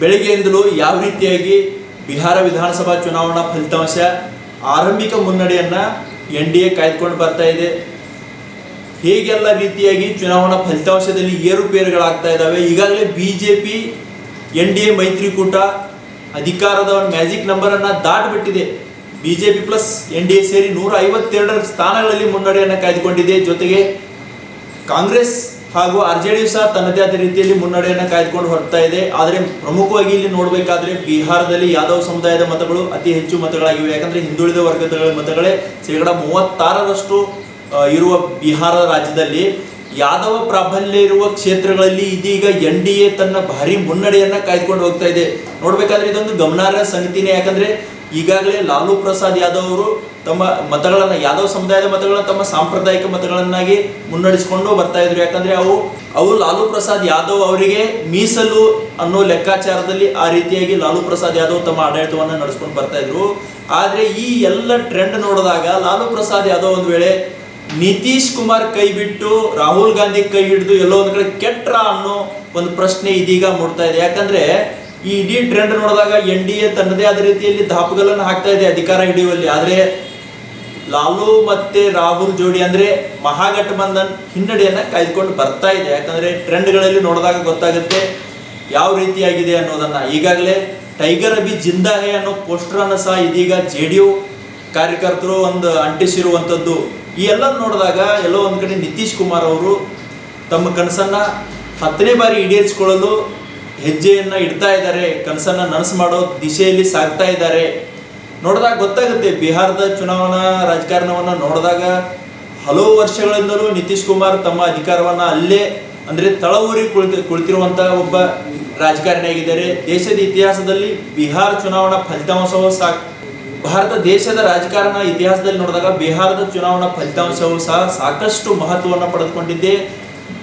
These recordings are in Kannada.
ಬೆಳಗ್ಗೆಯಿಂದಲೂ ಯಾವ ರೀತಿಯಾಗಿ ಬಿಹಾರ ವಿಧಾನಸಭಾ ಚುನಾವಣಾ ಫಲಿತಾಂಶ ಆರಂಭಿಕ ಮುನ್ನಡೆಯನ್ನ ಎನ್ ಡಿ ಎ ಕಾಯ್ದುಕೊಂಡು ಬರ್ತಾ ಇದೆ. ಹೇಗೆಲ್ಲ ರೀತಿಯಾಗಿ ಚುನಾವಣಾ ಫಲಿತಾಂಶದಲ್ಲಿ ಏರುಪೇರುಗಳಾಗ್ತಾ ಇದ್ದಾವೆ, ಈಗಾಗಲೇ B J P, N D A ಮೈತ್ರಿಕೂಟ ಅಧಿಕಾರದ ಒಂದು ಮ್ಯಾಜಿಕ್ ನಂಬರನ್ನು ದಾಟಿಬಿಟ್ಟಿದೆ. B J P plus N D A ಸೇರಿ ನೂರ ಐವತ್ತೆರಡರ ಸ್ಥಾನಗಳಲ್ಲಿ ಮುನ್ನಡೆಯನ್ನು ಕಾಯ್ದುಕೊಂಡಿದೆ. ಜೊತೆಗೆ ಕಾಂಗ್ರೆಸ್ ಹಾಗೂ ಆರ್ ಜೆ ಡಿ ಸಹ ತನ್ನದೇ ಆದ ರೀತಿಯಲ್ಲಿ ಮುನ್ನಡೆಯನ್ನು ಕಾಯ್ದುಕೊಂಡು ಹೊರತಾ ಇದೆ. ಆದರೆ ಪ್ರಮುಖವಾಗಿ ಇಲ್ಲಿ ನೋಡಬೇಕಾದ್ರೆ ಬಿಹಾರದಲ್ಲಿ ಯಾದವ್ ಸಮುದಾಯದ ಮತಗಳು ಅತಿ ಹೆಚ್ಚು ಮತಗಳಾಗಿವೆ. ಯಾಕಂದ್ರೆ ಹಿಂದುಳಿದ ವರ್ಗದ ಮತಗಳೇ ಶೇಕಡ ಮೂವತ್ತಾರರಷ್ಟು ಇರುವ ಬಿಹಾರ ರಾಜ್ಯದಲ್ಲಿ ಯಾದವ ಪ್ರಾಬಲ್ಯ ಇರುವ ಕ್ಷೇತ್ರಗಳಲ್ಲಿ ಇದೀಗ ಎನ್ ಡಿ ಎ ತನ್ನ ಭಾರಿ ಮುನ್ನಡೆಯನ್ನ ಕಾಯ್ದುಕೊಂಡು ಹೋಗ್ತಾ ಇದೆ. ನೋಡ್ಬೇಕಾದ್ರೆ ಇದೊಂದು ಗಮನಾರ್ಹ ಸಂಗತಿನೇ. ಯಾಕಂದ್ರೆ ಈಗಾಗಲೇ ಲಾಲು ಪ್ರಸಾದ್ ಯಾದವ್ ಅವರು ತಮ್ಮ ಮತಗಳನ್ನ, ಯಾದವ್ ಸಮುದಾಯದ ಮತಗಳನ್ನ ತಮ್ಮ ಸಾಂಪ್ರದಾಯಿಕ ಮತಗಳನ್ನಾಗಿ ಮುನ್ನಡೆಸಿಕೊಂಡು ಬರ್ತಾ ಇದ್ರು. ಯಾಕಂದ್ರೆ ಅವು ಅವು ಲಾಲು ಪ್ರಸಾದ್ ಯಾದವ್ ಅವರಿಗೆ ಮೀಸಲು ಅನ್ನೋ ಲೆಕ್ಕಾಚಾರದಲ್ಲಿ ಆ ರೀತಿಯಾಗಿ ಲಾಲು ಪ್ರಸಾದ್ ಯಾದವ್ ತಮ್ಮ ಆಡಳಿತವನ್ನ ನಡೆಸ್ಕೊಂಡು ಬರ್ತಾ ಇದ್ರು. ಆದ್ರೆ ಈ ಎಲ್ಲ ಟ್ರೆಂಡ್ ನೋಡಿದಾಗ ಲಾಲು ಪ್ರಸಾದ್ ಯಾದವ್ ಒಂದು ವೇಳೆ ನಿತೀಶ್ ಕುಮಾರ್ ಕೈ ಬಿಟ್ಟು ರಾಹುಲ್ ಗಾಂಧಿ ಕೈ ಹಿಡಿದು ಎಲ್ಲೋ ಒಂದ್ ಕಡೆ ಕೆಟ್ರ ಅನ್ನೋ ಒಂದು ಪ್ರಶ್ನೆ ಇದೀಗ ಮೂಡ್ತಾ ಇದೆ. ಯಾಕಂದ್ರೆ ಈ ಇಡೀ ಟ್ರೆಂಡ್ ನೋಡಿದಾಗ ಎನ್ ಡಿ ಎ ತನ್ನದೇ ಆದ ರೀತಿಯಲ್ಲಿ ದಾಪುಗಳನ್ನು ಹಾಕ್ತಾ ಇದೆ ಅಧಿಕಾರ ಹಿಡಿಯುವಲ್ಲಿ. ಆದ್ರೆ ಲಾಲು ಮತ್ತೆ ರಾಹುಲ್ ಜೋಡಿ ಅಂದ್ರೆ ಮಹಾಗಠಬಂಧನ್ ಹಿನ್ನಡೆಯನ್ನ ಕಾಯ್ದುಕೊಂಡು ಬರ್ತಾ ಇದೆ. ಯಾಕಂದ್ರೆ ಟ್ರೆಂಡ್ಗಳಲ್ಲಿ ನೋಡಿದಾಗ ಗೊತ್ತಾಗುತ್ತೆ ಯಾವ ರೀತಿಯಾಗಿದೆ ಅನ್ನೋದನ್ನ. ಈಗಾಗಲೇ ಟೈಗರ್ ಅಭಿ ಜಿಂದಾ ಹೇ ಅನ್ನೋ ಪೋಸ್ಟರ್ ಅನ್ನು ಸಹ ಇದೀಗ ಜೆ ಡಿ ಯು ಕಾರ್ಯಕರ್ತರು ಒಂದು ಅಂಟಿಸಿರುವಂಥದ್ದು. ಈ ಎಲ್ಲ ನೋಡಿದಾಗ ಎಲ್ಲೋ ಒಂದು ಕಡೆ ನಿತೀಶ್ ಕುಮಾರ್ ಅವರು ತಮ್ಮ ಕನಸನ್ನ ಹತ್ತನೇ ಬಾರಿ ಈಡೇರಿಸಿಕೊಳ್ಳಲು ಹೆಜ್ಜೆಯನ್ನ ಇಡ್ತಾ ಇದ್ದಾರೆ, ಕನಸನ್ನ ನನಸು ಮಾಡೋ ದಿಶೆಯಲ್ಲಿ ಸಾಗ್ತಾ ಇದ್ದಾರೆ. ನೋಡಿದಾಗ ಗೊತ್ತಾಗುತ್ತೆ, ಬಿಹಾರದ ಚುನಾವಣಾ ರಾಜಕಾರಣವನ್ನ ನೋಡಿದಾಗ ಹಲವು ವರ್ಷಗಳಿಂದಲೂ ನಿತೀಶ್ ಕುಮಾರ್ ತಮ್ಮ ಅಧಿಕಾರವನ್ನ ಅಲ್ಲೇ, ಅಂದ್ರೆ ತಳವೂರಿ ಕುಳಿತು ಕುಳಿತಿರುವಂತಹ ಒಬ್ಬ ರಾಜಕಾರಣಿಯಾಗಿದ್ದಾರೆ ದೇಶದ ಇತಿಹಾಸದಲ್ಲಿ ಬಿಹಾರ ಚುನಾವಣಾ ಫಲಿತಾಂಶವೂ ಸಹ ಭಾರತ ದೇಶದ ರಾಜಕಾರಣ ಇತಿಹಾಸದಲ್ಲಿ ನೋಡಿದಾಗ ಬಿಹಾರದ ಚುನಾವಣಾ ಫಲಿತಾಂಶವು ಸಹ ಸಾಕಷ್ಟು ಮಹತ್ವವನ್ನು ಪಡೆದುಕೊಂಡಿದ್ದೆ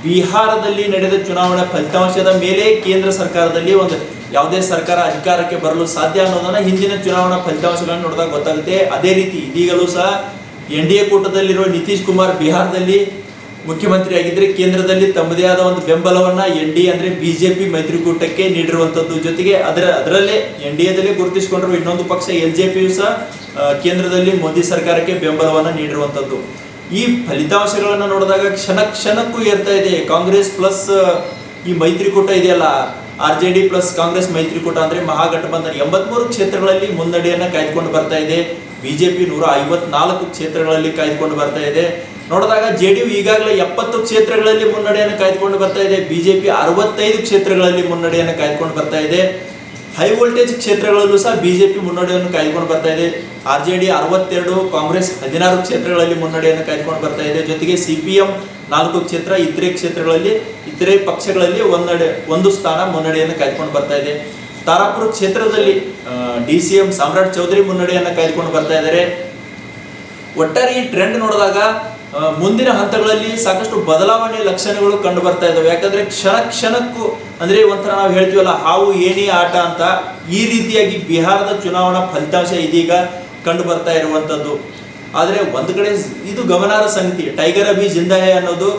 ಬಿಹಾರದಲ್ಲಿ ನಡೆದ ಚುನಾವಣಾ ಫಲಿತಾಂಶದ ಮೇಲೆ ಕೇಂದ್ರ ಸರ್ಕಾರದಲ್ಲಿ ಒಂದು ಯಾವುದೇ ಸರ್ಕಾರ ಅಧಿಕಾರಕ್ಕೆ ಬರಲು ಸಾಧ್ಯ ಅನ್ನೋದನ್ನ ಹಿಂದಿನ ಚುನಾವಣಾ ಫಲಿತಾಂಶಗಳನ್ನು ನೋಡಿದಾಗ ಗೊತ್ತಾಗುತ್ತೆ. ಅದೇ ರೀತಿ ಇದೀಗಲೂ ಸಹ ಎನ್ ಡಿ ಎ ಕೂಟದಲ್ಲಿರುವ ನಿತೀಶ್ ಕುಮಾರ್ ಬಿಹಾರದಲ್ಲಿ ಮುಖ್ಯಮಂತ್ರಿ ಆಗಿದ್ರೆ ಕೇಂದ್ರದಲ್ಲಿ ತಮ್ಮದೇ ಆದ ಒಂದು ಬೆಂಬಲವನ್ನ ಎನ್ ಡಿ ಅಂದ್ರೆ ಬಿಜೆಪಿ ಮೈತ್ರಿಕೂಟಕ್ಕೆ ನೀಡಿರುವಂತದ್ದು ಜೊತೆಗೆ ಅದರ ಅದರಲ್ಲೇ ಎನ್ ಡಿ ಎದಲ್ಲಿ ಗುರುತಿಸಿಕೊಂಡಿರುವ ಇನ್ನೊಂದು ಪಕ್ಷ ಎಲ್ ಜೆ ಪಿಯು ಸಹ ಕೇಂದ್ರದಲ್ಲಿ ಮೋದಿ ಸರ್ಕಾರಕ್ಕೆ ಬೆಂಬಲವನ್ನ ನೀಡಿರುವಂತದ್ದು. ಈ ಫಲಿತಾಂಶಗಳನ್ನು ನೋಡಿದಾಗ ಕ್ಷಣ ಕ್ಷಣಕ್ಕೂ ಏರ್ತಾ ಇದೆ. ಕಾಂಗ್ರೆಸ್ ಪ್ಲಸ್ ಈ ಮೈತ್ರಿಕೂಟ ಇದೆಯಲ್ಲ, R J D plus Congress ಮೈತ್ರಿಕೂಟ ಅಂದ್ರೆ ಮಹಾಗಠಬಂಧನ. ಎಂಬತ್ಮೂರು ಕ್ಷೇತ್ರಗಳಲ್ಲಿ ಮುನ್ನಡೆಯನ್ನ ಕಾಯ್ದುಕೊಂಡು ಬರ್ತಾ ಇದೆ. ಬಿಜೆಪಿ ನೂರ ಐವತ್ನಾಲ್ಕು ಕ್ಷೇತ್ರಗಳಲ್ಲಿ ಕಾಯ್ದುಕೊಂಡು ಬರ್ತಾ ಇದೆ. ನೋಡಿದಾಗ ಜೆ ಡಿ ಯು ಈಗಾಗಲೇ ಎಪ್ಪತ್ತು ಕ್ಷೇತ್ರಗಳಲ್ಲಿ ಮುನ್ನಡೆಯನ್ನು ಕಾಯ್ದುಕೊಂಡು ಬರ್ತಾ ಇದೆ. ಬಿಜೆಪಿ ಅರವತ್ತೈದು ಕ್ಷೇತ್ರಗಳಲ್ಲಿ ಮುನ್ನಡೆಯನ್ನು ಕಾಯ್ದುಕೊಂಡು ಬರ್ತಾ ಇದೆ. ಹೈ ವೋಲ್ಟೇಜ್ ಕ್ಷೇತ್ರಗಳಲ್ಲೂ ಸಹ ಬಿಜೆಪಿ ಮುನ್ನಡೆಯನ್ನು ಕಾಯ್ದುಕೊಂಡು ಬರ್ತಾ ಇದೆ. ಆರ್ ಜೆ ಡಿ ಅರವತ್ತೆರಡು, ಕಾಂಗ್ರೆಸ್ ಹದಿನಾರು ಕ್ಷೇತ್ರಗಳಲ್ಲಿ ಮುನ್ನಡೆಯನ್ನು ಕಾಯ್ದುಕೊಂಡು ಬರ್ತಾ ಇದೆ. ಜೊತೆಗೆ ಸಿ ಪಿ ಎಂ ನಾಲ್ಕು ಕ್ಷೇತ್ರ, ಇತರೆ ಕ್ಷೇತ್ರಗಳಲ್ಲಿ, ಇತರೆ ಪಕ್ಷಗಳಲ್ಲಿ ಒಂದಡೆ, ಒಂದು ಸ್ಥಾನ ಮುನ್ನಡೆಯನ್ನು ಕಾಯ್ದುಕೊಂಡು ಬರ್ತಾ ಇದೆ. ತಾರಾಪುರ ಕ್ಷೇತ್ರದಲ್ಲಿ D C M Samrat Choudhary ಮುನ್ನಡೆಯನ್ನು ಕಾಯ್ದುಕೊಂಡು ಬರ್ತಾ ಇದ್ದಾರೆ. ಒಟ್ಟಾರೆ ಈ ಟ್ರೆಂಡ್ ನೋಡಿದಾಗ ಮುಂದಿನ ಹಂತಗಳಲ್ಲಿ ಸಾಕಷ್ಟು ಬದಲಾವಣೆ ಲಕ್ಷಣಗಳು ಕಂಡು ಬರ್ತಾ ಇದಾವೆ ಯಾಕಂದ್ರೆ ಕ್ಷಣ ಕ್ಷಣಕ್ಕೂ, ಅಂದ್ರೆ ಒಂಥರ ನಾವು ಹೇಳ್ತೀವಲ್ಲ, ಹಾವು ಏಣಿ ಆಟ ಅಂತ ಈ ರೀತಿಯಾಗಿ ಬಿಹಾರದ ಚುನಾವಣಾ ಫಲಿತಾಂಶ ಇದೀಗ ಕಂಡು ಬರ್ತಾ ಇರುವಂತದ್ದು. ಆದ್ರೆ ಒಂದು ಕಡೆ ಇದು ಗಮನಾರ್ಹ ಸಂಗತಿ, ಟೈಗರ್ ಅಭಿ ಜಿಂದಾಹೆ ಅನ್ನೋದು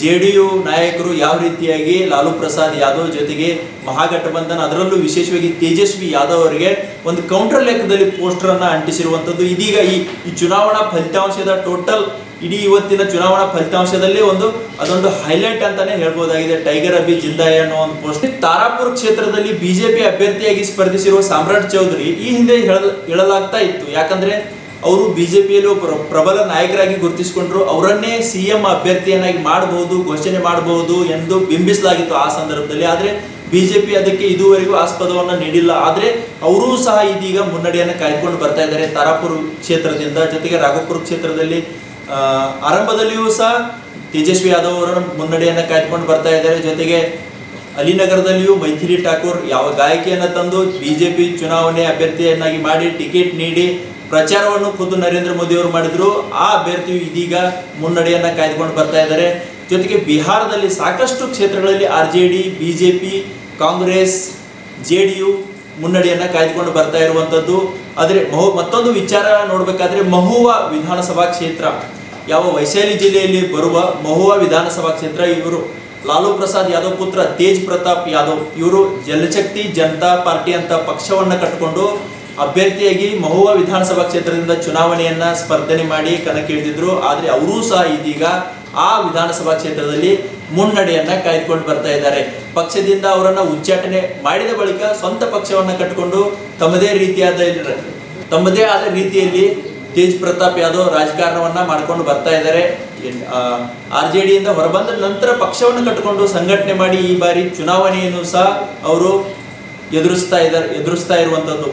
ಜೆ ಡಿ ಯು ನಾಯಕರು ಯಾವ ರೀತಿಯಾಗಿ ಲಾಲು ಪ್ರಸಾದ್ ಯಾದವ್ ಜೊತೆಗೆ ಮಹಾಗಠಬಂಧನ್, ಅದರಲ್ಲೂ ವಿಶೇಷವಾಗಿ ತೇಜಸ್ವಿ ಯಾದವ್ ಅವರಿಗೆ ಒಂದು ಕೌಂಟರ್ ಲೆಕ್ಕದಲ್ಲಿ ಪೋಸ್ಟರ್ ಅನ್ನ ಅಂಟಿಸಿರುವಂತದ್ದು. ಇದೀಗ ಈ ಚುನಾವಣಾ ಫಲಿತಾಂಶದ ಟೋಟಲ್ ಇಡೀ ಇವತ್ತಿನ ಚುನಾವಣಾ ಫಲಿತಾಂಶದಲ್ಲಿ ಒಂದು, ಅದೊಂದು ಹೈಲೈಟ್ ಅಂತಾನೆ ಹೇಳ್ಬೋದಾಗಿದೆ. ಟೈಗರ್ ಅಭಿ ಜಿಂದಾಯ್ ಅನ್ನೋ ಒಂದು ಪೋಸ್ಟ್ ತಾರಾಪುರ ಕ್ಷೇತ್ರದಲ್ಲಿ ಬಿಜೆಪಿ ಅಭ್ಯರ್ಥಿಯಾಗಿ ಸ್ಪರ್ಧಿಸಿರುವ ಸಾಮ್ರಾಟ್ ಚೌಧರಿ ಈ ಹಿಂದೆ ಹೇಳ- ಹೇಳಲಾಗ್ತಾ ಇತ್ತು. ಯಾಕಂದ್ರೆ ಅವರು ಬಿಜೆಪಿಯಲ್ಲಿ ಒಬ್ಬ ಪ್ರಬಲ ನಾಯಕರಾಗಿ ಗುರುತಿಸಿಕೊಂಡ್ರು. ಅವರನ್ನೇ ಸಿ ಎಂ ಅಭ್ಯರ್ಥಿಯನ್ನಾಗಿ ಮಾಡಬಹುದು ಘೋಷಣೆ ಮಾಡಬಹುದು ಎಂದು ಬಿಂಬಿಸಲಾಗಿತ್ತು ಆ ಸಂದರ್ಭದಲ್ಲಿ. ಆದ್ರೆ ಬಿಜೆಪಿ ಅದಕ್ಕೆ ಇದುವರೆಗೂ ಆಸ್ಪದವನ್ನು ನೀಡಿಲ್ಲ. ಆದ್ರೆ ಅವರೂ ಸಹ ಇದೀಗ ಮುನ್ನಡೆಯನ್ನು ಕಾಯ್ದುಕೊಂಡು ಬರ್ತಾ ಇದ್ದಾರೆ. ತಾರಾಪುರ ಕ್ಷೇತ್ರದಿಂದ ಜೊತೆಗೆ ರಾಘಪುರ ಕ್ಷೇತ್ರದಲ್ಲಿ ಆರಂಭದಲ್ಲಿಯೂ ಸಹ ತೇಜಸ್ವಿ ಯಾದವ್ ಅವರ ಮುನ್ನಡೆಯನ್ನು ಕಾಯ್ದುಕೊಂಡು ಬರ್ತಾ ಇದ್ದಾರೆ. ಜೊತೆಗೆ ಅಲಿನಗರದಲ್ಲಿಯೂ ಮೈಥಿಲಿ ಠಾಕೂರ್ ಯಾವ ಗಾಯಕಿಯನ್ನು ತಂದು ಬಿಜೆಪಿ ಚುನಾವಣೆ ಅಭ್ಯರ್ಥಿಯನ್ನಾಗಿ ಮಾಡಿ ಟಿಕೆಟ್ ನೀಡಿ ಪ್ರಚಾರವನ್ನು ಖುದ್ದು ನರೇಂದ್ರ ಮೋದಿ ಅವರು ಮಾಡಿದ್ರು. ಆ ಅಭ್ಯರ್ಥಿಯು ಇದೀಗ ಮುನ್ನಡೆಯನ್ನು ಕಾಯ್ದುಕೊಂಡು ಬರ್ತಾ ಇದ್ದಾರೆ. ಜೊತೆಗೆ ಬಿಹಾರದಲ್ಲಿ ಸಾಕಷ್ಟು ಕ್ಷೇತ್ರಗಳಲ್ಲಿ R J D B J P Congress, J D U ಮುನ್ನಡೆಯನ್ನು ಕಾಯ್ದುಕೊಂಡು ಬರ್ತಾ ಇರುವಂಥದ್ದು ಆದರೆ ಮಹು ಮತ್ತೊಂದು ವಿಚಾರ ನೋಡಬೇಕಾದ್ರೆ ಮಹುವಾ ವಿಧಾನಸಭಾ ಕ್ಷೇತ್ರ. ಯಾವ ವೈಶಾಲಿ ಜಿಲ್ಲೆಯಲ್ಲಿ ಬರುವ ಮಹುವಾ ವಿಧಾನಸಭಾ ಕ್ಷೇತ್ರ ಇವರು ಲಾಲು ಪ್ರಸಾದ್ ಯಾದವ್ ಪುತ್ರ ತೇಜ್ ಪ್ರತಾಪ್ ಯಾದವ್. ಇವರು ಜಲಶಕ್ತಿ ಜನತಾ ಪಾರ್ಟಿ ಅಂತ ಪಕ್ಷವನ್ನು ಕಟ್ಟಿಕೊಂಡು ಅಭ್ಯರ್ಥಿಯಾಗಿ ಮಹುವಾ ವಿಧಾನಸಭಾ ಕ್ಷೇತ್ರದಿಂದ ಚುನಾವಣೆಯನ್ನ ಸ್ಪರ್ಧನೆ ಮಾಡಿ ಕಣಕ್ಕಿಳಿದಿದ್ರು. ಆದರೆ ಅವರೂ ಸಹ ಇದೀಗ ಆ ವಿಧಾನಸಭಾ ಕ್ಷೇತ್ರದಲ್ಲಿ ಮುನ್ನಡೆಯನ್ನ ಕಾಯ್ದುಕೊಂಡು ಬರ್ತಾ ಇದ್ದಾರೆ. ಪಕ್ಷದಿಂದ ಅವರನ್ನ ಉಚ್ಚಾಟನೆ ಮಾಡಿದ ಬಳಿಕ ಸ್ವಂತ ಪಕ್ಷವನ್ನ ಕಟ್ಟಿಕೊಂಡು ತಮ್ಮದೇ ರೀತಿಯಾದ, ತಮ್ಮದೇ ಆದ ರೀತಿಯಲ್ಲಿ ತೇಜ್ ಪ್ರತಾಪ್ ಯಾದವ್ ರಾಜಕಾರಣವನ್ನ ಮಾಡ್ಕೊಂಡು ಬರ್ತಾ ಇದ್ದಾರೆ. ಆರ್ ಜೆ ಡಿಯಿಂದ ಹೊರಬಂದ ನಂತರ ಪಕ್ಷವನ್ನು ಕಟ್ಟಿಕೊಂಡು ಸಂಘಟನೆ ಮಾಡಿ ಈ ಬಾರಿ ಚುನಾವಣೆಯನ್ನು ಸಹ ಅವರು ಎದುರಿಸ್ತಾ ಇದ್ದಾರೆ ಎದುರಿಸ್ತಾ ಇರುವಂತದ್ದು.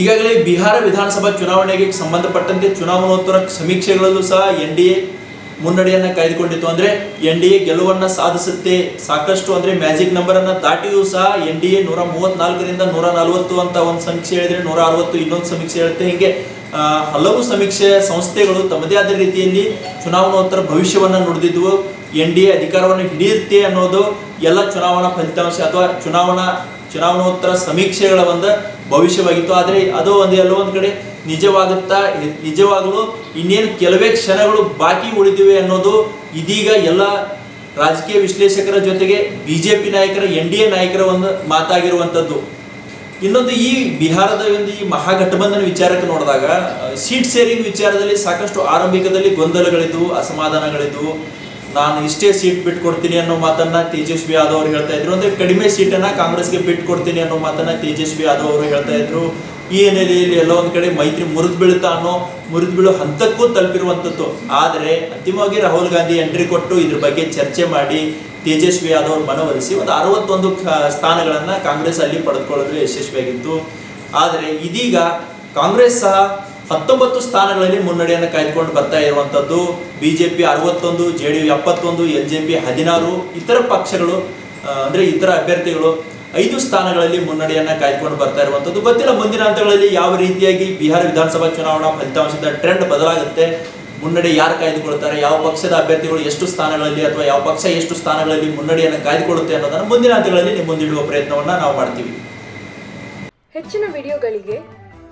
ಈಗಾಗಲೇ ಬಿಹಾರ ವಿಧಾನಸಭಾ ಚುನಾವಣೆಗೆ ಸಂಬಂಧಪಟ್ಟಂತೆ ಚುನಾವಣೋತ್ತರ ಸಮೀಕ್ಷೆಗಳಲ್ಲೂ ಸಹ ಎನ್ ಡಿ ಎ ಮುನ್ನಡೆಯನ್ನ ಕಾಯ್ದುಕೊಂಡಿತ್ತು ಅಂದ್ರೆ ಎನ್ ಡಿ ಎ ಗೆಲುವನ್ನ ಸಾಧಿಸುತ್ತೆ. ಸಾಕಷ್ಟು ಅಂದ್ರೆ ಮ್ಯಾಜಿಕ್ ನಂಬರ್ ಅನ್ನ ದಾಟಿಯೂ ಸಹ ಎನ್ ಡಿ ಎ ನೂರ ಮೂವತ್ನಾಲ್ಕರಿಂದ ನೂರ ನಲವತ್ತು ಅಂತ ಒಂದು ಸಮೀಕ್ಷೆ ಹೇಳಿದ್ರೆ ನೂರ ಅರವತ್ತು, ಇನ್ನೊಂದು ಸಮೀಕ್ಷೆ ಹೇಳುತ್ತೆ. ಹಿಂಗೆ ಹಲವು ಸಮೀಕ್ಷೆ ಸಂಸ್ಥೆಗಳು ತಮ್ಮದೇ ಆದ ರೀತಿಯಲ್ಲಿ ಚುನಾವಣೋತ್ತರ ಭವಿಷ್ಯವನ್ನ ನುಡಿದಿದ್ವು. ಎನ್ ಡಿ ಎ ಅಧಿಕಾರವನ್ನು ಹಿಡಿಯುತ್ತೆ ಅನ್ನೋದು ಎಲ್ಲ ಚುನಾವಣಾ ಫಲಿತಾಂಶ ಅಥವಾ ಚುನಾವಣಾ ಚುನಾವಣೋತ್ತರ ಸಮೀಕ್ಷೆಗಳ ಒಂದು ಭವಿಷ್ಯವಾಗಿತ್ತು. ಆದರೆ ಅದು ಒಂದು ಎಲ್ಲೋ ಒಂದು ಕಡೆ ನಿಜವಾಗುತ್ತಾ, ನಿಜವಾಗಲು ಇನ್ನೇನು ಕೆಲವೇ ಕ್ಷಣಗಳು ಬಾಕಿ ಉಳಿದಿವೆ ಅನ್ನೋದು ಇದೀಗ ಎಲ್ಲ ರಾಜಕೀಯ ವಿಶ್ಲೇಷಕರ ಜೊತೆಗೆ ಬಿಜೆಪಿ ನಾಯಕರ, ಎನ್ ಡಿ ಎ ನಾಯಕರ ಒಂದು ಮಾತಾಗಿರುವಂಥದ್ದು ಇನ್ನೊಂದು ಈ ಬಿಹಾರದ ಒಂದು ಈ ಮಹಾಗಠಬಂಧನ ವಿಚಾರಕ್ಕೆ ನೋಡಿದಾಗ, ಸೀಟ್ ಶೇರಿಂಗ್ ವಿಚಾರದಲ್ಲಿ ಸಾಕಷ್ಟು ಆರಂಭಿಕದಲ್ಲಿ ಗೊಂದಲಗಳಿದ್ವು, ಅಸಮಾಧಾನಗಳಿದ್ವು. ನಾನು ಇಷ್ಟೇ ಸೀಟ್ ಕೊಡ್ತೀನಿ ಅನ್ನೋ ಮಾತನ್ನ ತೇಜಸ್ವಿ ಯಾದವ್ ಅವರು ಹೇಳ್ತಾ ಇದ್ರು. ಅಂದ್ರೆ ಕಡಿಮೆ ಸೀಟನ್ನ ಕಾಂಗ್ರೆಸ್ಗೆ ಬಿಟ್ಕೊಡ್ತೀನಿ ಅನ್ನೋ ಮಾತನ್ನ ತೇಜಸ್ವಿ ಯಾದವ್ ಅವರು ಹೇಳ್ತಾ ಇದ್ರು. ಈ ಹಿನ್ನೆಲೆಯಲ್ಲಿ ಎಲ್ಲೋ ಒಂದ್ ಕಡೆ ಮೈತ್ರಿ ಮುರಿದು ಬೀಳುತ್ತಾ ಅನ್ನೋ, ಮುರಿದು ಬೀಳೋ ಹಂತಕ್ಕೂ ತಲುಪಿರುವಂಥದ್ದು. ಆದರೆ ಅಂತಿಮವಾಗಿ ರಾಹುಲ್ ಗಾಂಧಿ ಎಂಟ್ರಿ ಕೊಟ್ಟು ಇದ್ರ ಬಗ್ಗೆ ಚರ್ಚೆ ಮಾಡಿ ತೇಜಸ್ವಿ ಯಾದವ್ ಮನವೊಲಿಸಿ ಒಂದು ಅರವತ್ತೊಂದು ಸ್ಥಾನಗಳನ್ನು ಕಾಂಗ್ರೆಸ್ ಅಲ್ಲಿ ಪಡೆದುಕೊಳ್ಳಲು ಯಶಸ್ವಿಯಾಗಿತ್ತು. ಆದರೆ ಇದೀಗ ಕಾಂಗ್ರೆಸ್ ಸಹ ಹತ್ತೊಂಬತ್ತು ಸ್ಥಾನಗಳಲ್ಲಿ ಮುನ್ನಡೆಯನ್ನು ಕಾಯ್ದುಕೊಂಡು ಬರ್ತಾ ಇರುವಂತದ್ದು ಬಿಜೆಪಿ ಅರವತ್ತೊಂದು ಜೆ ಡಿ ಯು ಎಪ್ಪತ್ತೊಂದು ಎಲ್ ಜೆ ಪಿ ಹದಿನಾರು, ಇತರ ಪಕ್ಷಗಳು ಅಂದ್ರೆ ಇತರ ಅಭ್ಯರ್ಥಿಗಳು ಐದು ಸ್ಥಾನಗಳಲ್ಲಿ ಮುನ್ನಡೆಯನ್ನ ಕಾಯ್ದುಕೊಂಡು ಬರ್ತಾ ಇರುವಂತದ್ದು ಗೊತ್ತಿಲ್ಲ, ಮುಂದಿನ ಹಂತಗಳಲ್ಲಿ ಯಾವ ರೀತಿಯಾಗಿ ಬಿಹಾರ ವಿಧಾನಸಭಾ ಚುನಾವಣಾ ಫಲಿತಾಂಶದ ಟ್ರೆಂಡ್ ಬದಲಾಗುತ್ತೆ, ಮುನ್ನಡೆ ಯಾರು ಕಾಯ್ದುಕೊಳ್ತಾರೆ, ಯಾವ ಪಕ್ಷದ ಅಭ್ಯರ್ಥಿಗಳು ಎಷ್ಟು ಸ್ಥಾನಗಳಲ್ಲಿ ಅಥವಾ ಯಾವ ಪಕ್ಷ ಎಷ್ಟು ಸ್ಥಾನಗಳಲ್ಲಿ ಮುನ್ನಡೆಯನ್ನು ಕಾಯ್ದುಕೊಳ್ಳುತ್ತೆ ಅನ್ನೋದನ್ನು ಮುಂದಿನ ಹಂತಗಳಲ್ಲಿ ಮುಂದಿಡುವ ಪ್ರಯತ್ನವನ್ನ ನಾವು ಮಾಡ್ತೀವಿ. ಹೆಚ್ಚಿನ ವಿಡಿಯೋಗಳಿಗೆ